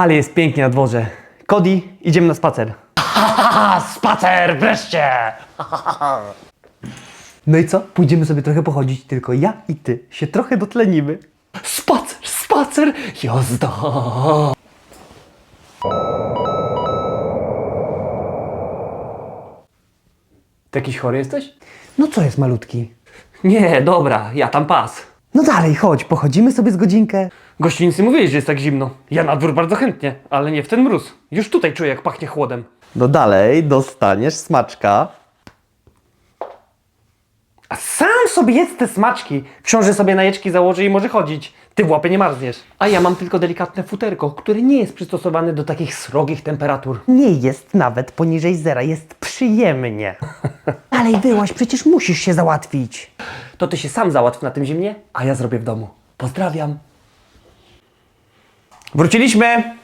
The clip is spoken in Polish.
Ale jest pięknie na dworze. Cody, idziemy na spacer. Spacer, wreszcie! No i co? Pójdziemy sobie trochę pochodzić, tylko ja i ty się trochę dotlenimy. Spacer, spacer, jazda! Ty jakiś chory jesteś? No co jest malutki? Nie, dobra, ja tam pas. No dalej, chodź, pochodzimy sobie z godzinkę. Gościńcy mówili, że jest tak zimno. Ja na dwór bardzo chętnie, ale nie w ten mróz. Już tutaj czuję, jak pachnie chłodem. No dalej, dostaniesz smaczka. A sam sobie jedz te smaczki. Książę sobie najeczki założy i może chodzić. Ty w łapę nie marzniesz. A ja mam tylko delikatne futerko, które nie jest przystosowane do takich srogich temperatur. Nie jest nawet poniżej zera, jest przyjemnie. Dalej wyłaź, przecież musisz się załatwić. To ty się sam załatw na tym zimnie, a ja zrobię w domu. Pozdrawiam. Wróciliśmy!